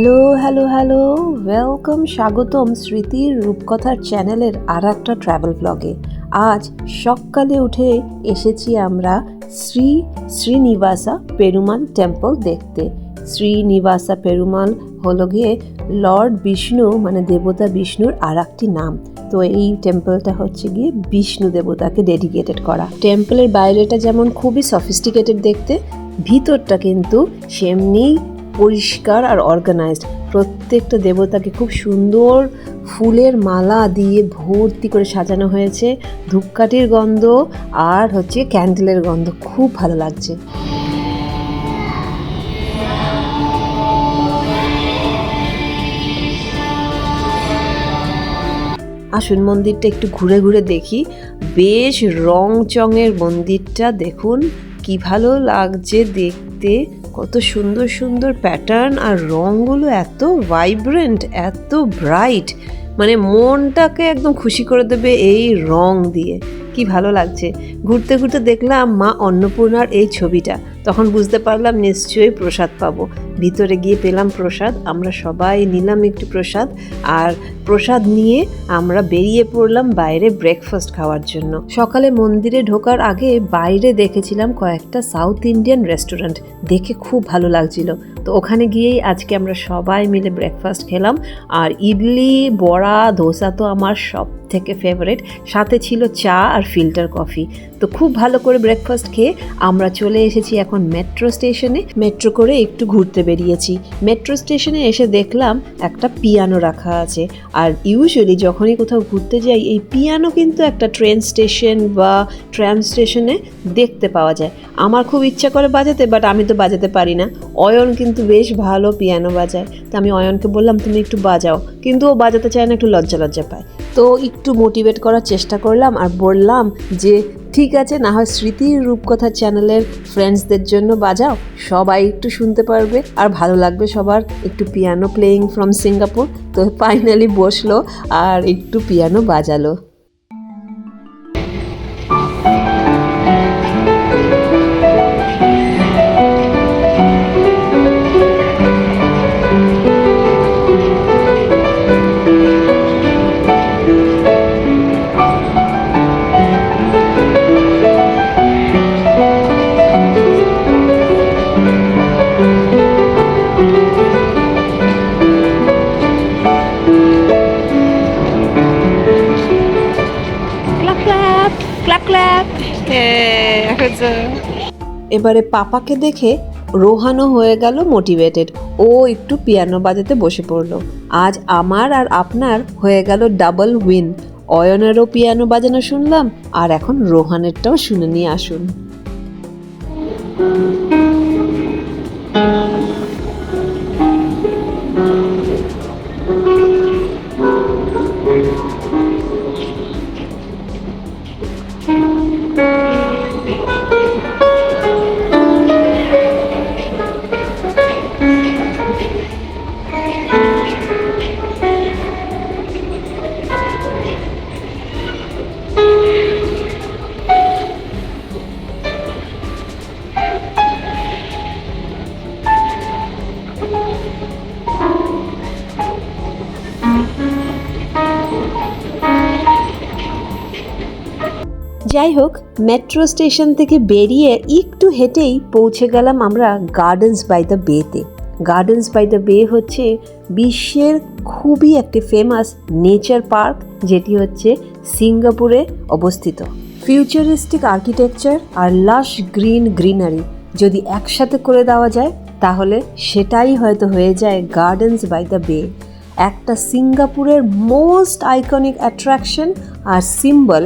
Hello hello hello welcome স্বাগতম স্মৃতির রূপকথার চ্যানেলের আর একটা ট্রাভেল ব্লগে আজ সকালে উঠে এসেছি আমরা শ্রী শ্রীনিবাসা পেরুমাল টেম্পল দেখতে। শ্রীনিবাসা পেরুমাল হলো গিয়ে লর্ড বিষ্ণু মানে দেবতা বিষ্ণুর আর একটি নাম। তো এই টেম্পলটা হচ্ছে গিয়ে বিষ্ণু দেবতাকে ডেডিকেটেড করা। টেম্পলের বাইরেটা যেমন খুবই সফিস্টিকেটেড দেখতে, ভিতরটা কিন্তু সেমনি পরিষ্কার আর অর্গানাইজড প্রত্যেকটা দেবতাকে খুব সুন্দর ফুলের মালা দিয়ে ভর্তি করে সাজানো হয়েছে। ধূপকাঠির গন্ধ আর হচ্ছে ক্যান্ডেলের গন্ধ খুব ভালো লাগছে। আসুন মন্দিরটা একটু ঘুরে ঘুরে দেখি। বেশ রং চঙের মন্দিরটা দেখুন। কি ভালো লাগছে দেখতে। কত সুন্দর সুন্দর প্যাটার্ন আর রঙগুলো এত ভাইব্রেন্ট এত ব্রাইট মানে মনটাকে একদম খুশি করে দেবে এই রং দিয়ে। কি ভালো লাগছে। ঘুরতে ঘুরতে দেখলাম মা অন্নপূর্ণার এই ছবিটা। তখন বুঝতে পারলাম নিশ্চয়ই প্রসাদ পাবো। ভিতরে গিয়ে পেলাম প্রসাদ, আমরা সবাই নিলাম একটু প্রসাদ, আর প্রসাদ নিয়ে আমরা বেরিয়ে পড়লাম বাইরে ব্রেকফাস্ট খাওয়ার জন্য। সকালে মন্দিরে ঢোকার আগে বাইরে দেখেছিলাম কয়েকটা সাউথ ইন্ডিয়ান রেস্টুরেন্ট দেখে খুব ভালো লাগছিল। তো ওখানে গিয়েই আজকে আমরা সবাই মিলে ব্রেকফাস্ট খেলাম। আর ইডলি, বড়া, ধোসা তো আমার সব থেকে ফেভারিট সাথে ছিল চা আর ফিল্টার কফি তো খুব ভালো করে ব্রেকফাস্ট খেয়ে আমরা চলে এসেছি এখন মেট্রো স্টেশনে মেট্রো করে একটু ঘুরতে বেরিয়েছি। মেট্রো স্টেশনে এসে দেখলাম একটা পিয়ানো রাখা আছে। আর ইউজুয়ালি যখনই কোথাও ঘুরতে যাই, এই পিয়ানো কিন্তু একটা ট্রেন স্টেশন বা ট্রাম স্টেশনে দেখতে পাওয়া যায়। আমার খুব ইচ্ছা করে বাজাতে বাট আমি তো বাজাতে পারি না। অয়ন কিন্তু বেশ ভালো পিয়ানো বাজায়। তো আমি অয়নকে বললাম, তুমি একটু বাজাও। কিন্তু ও বাজাতে চায় না, একটু লজ্জা লজ্জা পায়। তো একটু মোটিভেট করার চেষ্টা করলাম আর বললাম যে, ঠিক আছে, না হয় স্মৃতির রূপকথা চ্যানেলের ফ্রেন্ডসদের জন্য বাজাও। সবাই একটু শুনতে পারবে আর ভালো লাগবে সবার। একটু পিয়ানো প্লেয়িং ফ্রম সিঙ্গাপুর তো ফাইনালি বসল আর একটু পিয়ানো বাজালো। Clap, clap. Yeah, good. এবারে পাপাকে দেখে রোহানও হয়ে গেল মোটিভেটেড ও একটু পিয়ানো বাজাতে বসে পড়ল আজ আমার আর আপনার হয়ে গেল ডাবল উইন অয়নেরও পিয়ানো বাজানো শুনলাম আর এখন রোহানেরটাও শুনে নিয়ে আসুন যাই হোক মেট্রো স্টেশন থেকে বেরিয়ে একটু হেঁটেই পৌঁছে গেলাম আমরা গার্ডেন্স বাই দ্য বেতে গার্ডেন্স বাই দ্য বে হচ্ছে বিশ্বের খুবই একটি ফেমাস নেচার পার্ক যেটি হচ্ছে সিঙ্গাপুরে অবস্থিত। ফিউচারিস্টিক আর্কিটেকচার আর লাশ গ্রিন গ্রিনারি যদি একসাথে করে দেওয়া যায়, তাহলে সেটাই হয়তো হয়ে যায় গার্ডেন্স বাই দ্য বে একটা সিঙ্গাপুরের মোস্ট আইকনিক অ্যাট্রাকশন আর সিম্বল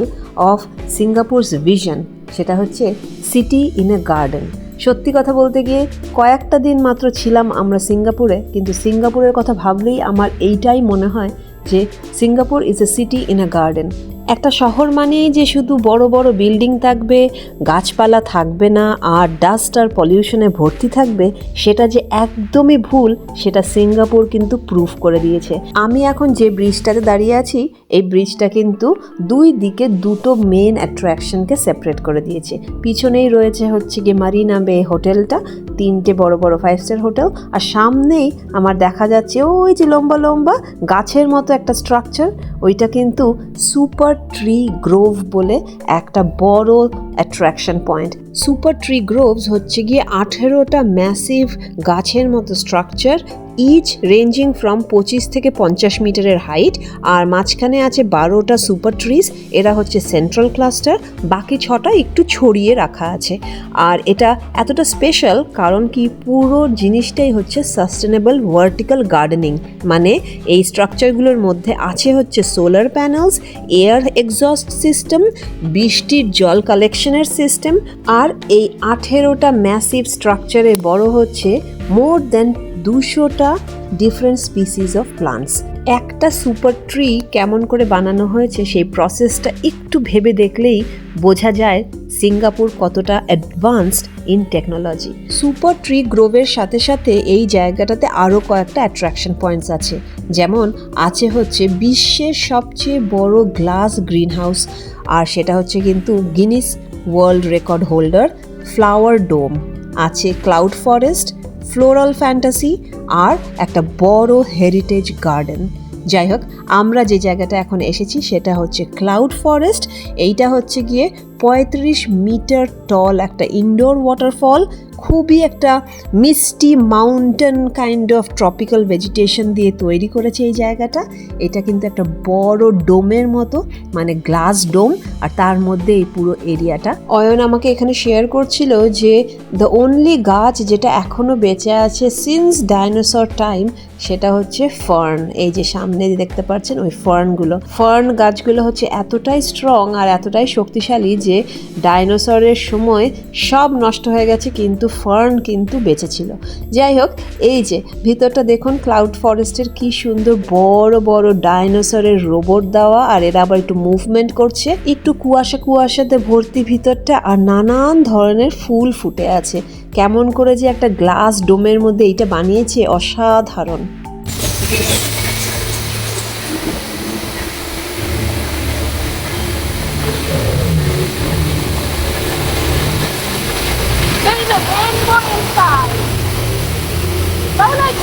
অফ সিঙ্গাপুরস ভিশন সেটা হচ্ছে সিটি ইন এ গার্ডেন সত্যি কথা বলতে গিয়ে, কয়েকটা দিন মাত্র ছিলাম আমরা সিঙ্গাপুরে, কিন্তু সিঙ্গাপুরের কথা ভাবলেই আমার এইটাই মনে হয় যে Singapore is a city in a garden একটা শহর মানেই যে শুধু বড় বড় বিল্ডিং থাকবে, গাছপালা থাকবে না, আর ডাস্ট আর পলিউশনে ভর্তি থাকবে, সেটা যে একদমই ভুল, সেটা সিঙ্গাপুর কিন্তু প্রুফ করে দিয়েছে। আমি এখন যে ব্রিজটাতে দাঁড়িয়ে আছি, এই ব্রিজটা কিন্তু দুই দিকে দুটো মেন অ্যাট্রাকশনকে সেপারেট করে দিয়েছে। পিছনেই রয়েছে হচ্ছে গিয়ে মারিনা বে হোটেলটা, তিনটে বড় বড় ফাইভ স্টার হোটেল, আর সামনেই আমার দেখা যাচ্ছে ওই যে লম্বা লম্বা গাছের মতো একটা স্ট্রাকচার ওইটা কিন্তু সুপার ট্রি গ্রোভ বলে একটা বড় attraction point super tree groves হচ্ছে গিয়ে আঠেরোটা ম্যাসিভ গাছের মতো স্ট্রাকচার ইচ রেঞ্জিং ফ্রম পঁচিশ থেকে পঞ্চাশ মিটারের হাইট আর মাঝখানে আছে বারোটা সুপার ট্রিজ এরা হচ্ছে সেন্ট্রাল ক্লাস্টার বাকি ছটা একটু ছড়িয়ে রাখা আছে। আর এটা এতটা স্পেশাল কারণ কি, পুরো জিনিসটাই হচ্ছে সাস্টেনেবল ভার্টিক্যাল গার্ডেনিং মানে এই স্ট্রাকচারগুলোর মধ্যে আছে হচ্ছে solar panels air exhaust system বৃষ্টির জল কালেকশনের সিস্টেম আর এই আঠেরোটা ম্যাসিভ স্ট্রাকচারে বড় হচ্ছে মোর দেন দুশোটা ডিফারেন্ট স্পিসিস অফ প্লান্টস একটা সুপার ট্রি কেমন করে বানানো হয়েছে সেই প্রসেসটা একটু ভেবে দেখলেই বোঝা যায় সিঙ্গাপুর কতটা advanced in technology super tree গ্রোভের সাথে সাথে এই জায়গাটাতে আরও কয়েকটা অ্যাট্রাকশন পয়েন্টস আছে। যেমন আছে হচ্ছে বিশ্বের সবচেয়ে বড় গ্লাস গ্রিন হাউস আর সেটা হচ্ছে কিন্তু Guinness world record holder flower dome আছে ক্লাউড ফরেস্ট ফ্লোরাল ফ্যান্টাসি আর একটা বড় হেরিটেজ গার্ডেন যাই হোক, আমরা যে জায়গাটা এখন এসেছি সেটা হচ্ছে ক্লাউড ফরেস্ট এইটা হচ্ছে গিয়ে পঁয়ত্রিশ মিটার টল একটা ইনডোর ওয়াটারফল খুবই একটা মিষ্টি mountain kind of tropical vegetation দিয়ে তৈরি করেছে এই জায়গাটা। এটা কিন্তু একটা বড় ডোমের মতো মানে গ্লাস ডোম আর তার মধ্যে এই পুরো এরিয়াটা অয়ন আমাকে এখানে শেয়ার করছিল যে দ্য অনলি গাছ যেটা এখনও বেঁচে আছে সিন্স ডাইনোসর টাইম সেটা হচ্ছে ফার্ন এই যে সামনে দেখতে পাচ্ছেন, ওই ফার্নগুলো ফার্ন গাছগুলো হচ্ছে এতটাই স্ট্রং আর এতটাই শক্তিশালী যে ডাইনোসরের সময় সব নষ্ট হয়ে গেছে, কিন্তু ফার্ন কিন্তু বেঁচে ছিল। যাই হোক, এই যে, ভিতরটা দেখুন, ক্লাউড ফরেস্টের কি সুন্দর বড় বড় ডাইনোসরের রোবট দেওয়া, আর এরা আবার একটু মুভমেন্ট করছে। একটু কুয়াশা, কুয়াশাতে ভর্তি ভিতরটা, আর নানান ধরনের ফুল ফুটে আছে। কেমন করে যে একটা গ্লাস ডোমের মধ্যে এইটা বানিয়েছে, অসাধারণ।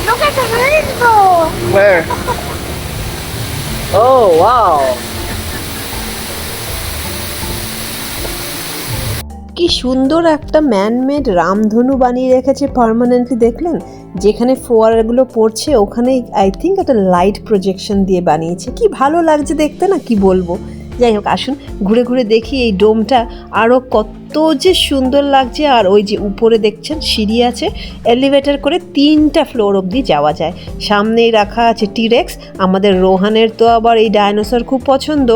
Look at the rainbow. Where? oh wow! কি সুন্দর একটা ম্যানমেড রামধনু বানিয়ে রেখেছে পারমানেন্টলি দেখলেন যেখানে ফোয়ারাগুলো পড়ছে ওখানে আই থিঙ্ক একটা লাইট প্রজেকশন দিয়ে বানিয়েছে কি ভালো লাগছে দেখতে না কি বলব যাই হোক, আসুন, ঘুরে ঘুরে দেখি এই ডোমটা আরও কত যে সুন্দর লাগছে। আর ওই যে উপরে দেখছেন, সিঁড়ি আছে এলিভেটর করে তিনটা ফ্লোর অবধি যাওয়া যায়। সামনেই রাখা আছে টিরেক্স আমাদের রোহানের তো আবার এই ডাইনোসর খুব পছন্দ।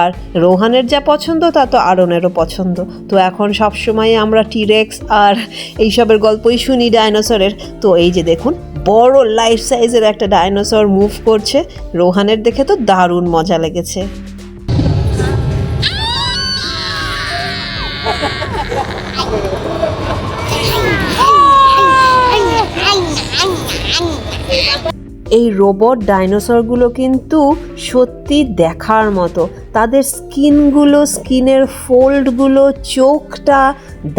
আর রোহানের যা পছন্দ, তা তো আরনেরও পছন্দ। তো এখন সব সময় আমরা টিরেক্স আর এইসবের গল্পই শুনি ডাইনোসরের তো এই যে দেখুন, বড় লাইফ সাইজের একটা ডাইনোসর মুভ করছে। রোহানের দেখে তো দারুণ মজা লেগেছে। এই রোবট ডাইনোসরগুলো কিন্তু সত্যি দেখার মতো। তাদের স্কিনগুলো, স্কিনের ফোল্ডগুলো, চোখটা,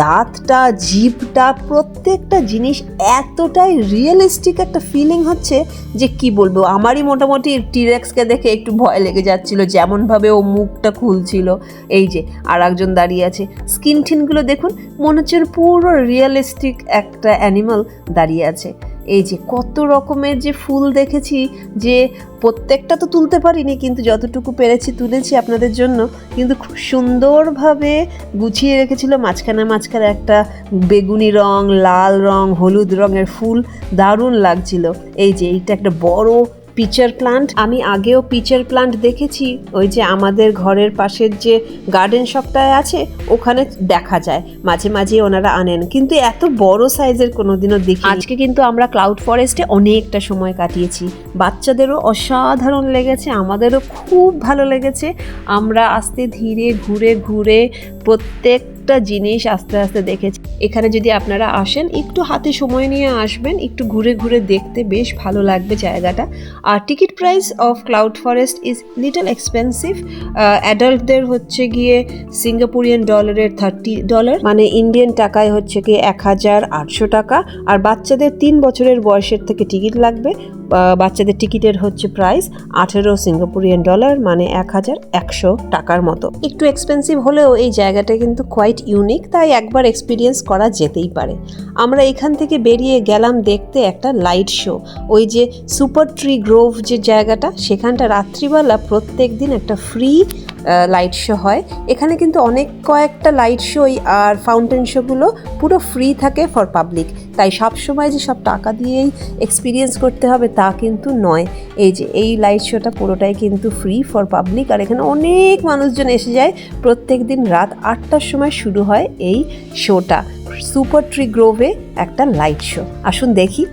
দাঁতটা, জিভটা, প্রত্যেকটা জিনিস এতটাই রিয়েলিস্টিক একটা ফিলিং হচ্ছে যে কি বলব, আমারই মোটামুটি টিরেক্সকে দেখে একটু ভয় লেগে যাচ্ছিল, যেমনভাবে ও মুখটা খুলছিল। এই যে আর একজন দাঁড়িয়ে আছে। স্কিন টিনগুলো দেখুন, মনে হচ্ছে পুরো রিয়েলিস্টিক একটা অ্যানিমাল দাঁড়িয়ে আছে। এই যে কত রকমের যে ফুল দেখেছি, যে প্রত্যেকটা তো তুলতে পারিনি, কিন্তু যতটুকু পেরেছি তুলেছি আপনাদের জন্য, কিন্তু খুব সুন্দরভাবে গুছিয়ে রেখেছিল মাঝখানে মাঝখানে একটা বেগুনি রং, লাল রং, হলুদ রঙের ফুল, দারুণ লাগছিল। এই যে এইটা একটা বড় পিচার প্লান্ট। আমি আগেও পিচার প্লান্ট দেখেছি। ওই যে আমাদের ঘরের পাশের যে গার্ডেন শপটায় আছে, ওখানে দেখা যায়। মাঝে মাঝে ওনারা আনেন। কিন্তু এত বড় সাইজের কোনোদিনও দেখি আজকে কিন্তু আমরা ক্লাউড ফরেস্টে অনেকটা সময় কাটিয়েছি। বাচ্চাদেরও অসাধারণ লেগেছে, আমাদেরও খুব ভালো লেগেছে। আমরা আস্তে ধীরে ঘুরে ঘুরে প্রত্যেকটা জিনিস আস্তে আস্তে দেখেছি। এখানে যদি আপনারা আসেন, একটু হাতে সময় নিয়ে আসবেন, একটু ঘুরে ঘুরে দেখতে বেশ ভালো লাগবে জায়গাটা। আর ticket price of cloud forest is little expensive. অ্যাডাল্টদের হচ্ছে গিয়ে সিঙ্গাপুরিয়ান ডলারের থার্টি ডলার মানে ইন্ডিয়ান টাকায় হচ্ছে গিয়ে এক হাজার আটশো টাকা। আর বাচ্চাদের তিন বছরের বয়সের থেকে টিকিট লাগবে। বাচ্চাদের টিকিটের হচ্ছে প্রাইস আঠেরো সিঙ্গাপুরিয়ান ডলার মানে এক হাজার একশো টাকার মতো। একটু এক্সপেন্সিভ হলেও এই জায়গাটা কিন্তু কোয়াইট ইউনিক, তাই একবার এক্সপিরিয়েন্স করা যেতেই পারে। আমরা এখান থেকে বেরিয়ে গেলাম দেখতে একটা লাইট শো ওই যে সুপার ট্রি গ্রোভ যে জায়গাটা, সেখানটা রাত্রিবেলা প্রত্যেক দিন একটা ফ্রি লাইট শো হয়। এখানে কিন্তু অনেক কয়েকটা লাইট শোই আর ফাউন্টেন শোগুলো পুরো ফ্রি থাকে ফর পাবলিক তাই সব সময় যে সব টাকা দিয়েই এক্সপিরিয়েন্স করতে হবে তা কিন্তু নয়। এই যে, এই লাইট শোটা পুরোটাই কিন্তু ফ্রি ফর পাবলিক আর এখানে অনেক মানুষজন এসে যায়। প্রত্যেক দিন রাত আটটার সময় শুরু হয় এই শোটা সুপার ট্রি গ্রোভে একটা লাইট শো আসুন দেখি।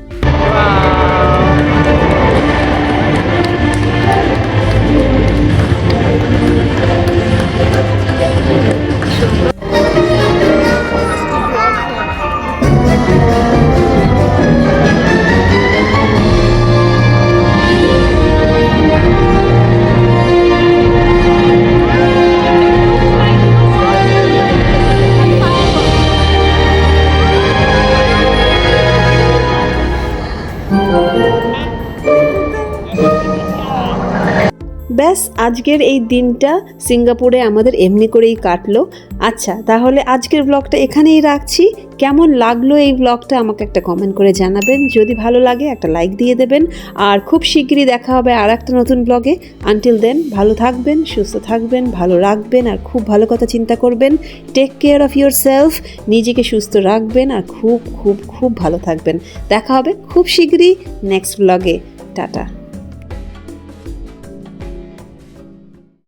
ব্যাস আজকের এই দিনটা সিঙ্গাপুরে আমাদের এমনি করেই কাটলো। আচ্ছা তাহলে আজকের ব্লগটা এখানেই রাখছি। কেমন লাগল এই ব্লগটা আমাকে একটা কমেন্ট করে জানাবেন। যদি ভালো লাগে, একটা লাইক দিয়ে দেবেন। আর খুব শিগগিরই দেখা হবে আর একটা নতুন ব্লগে আনটিল দেন ভালো থাকবেন, সুস্থ থাকবেন, ভালো রাখবেন, আর খুব ভালো কথা চিন্তা করবেন। Take care of yourself নিজেকে সুস্থ রাখবেন, আর খুব খুব খুব ভালো থাকবেন। দেখা হবে খুব শিগগিরই নেক্সট ব্লগে টাটা।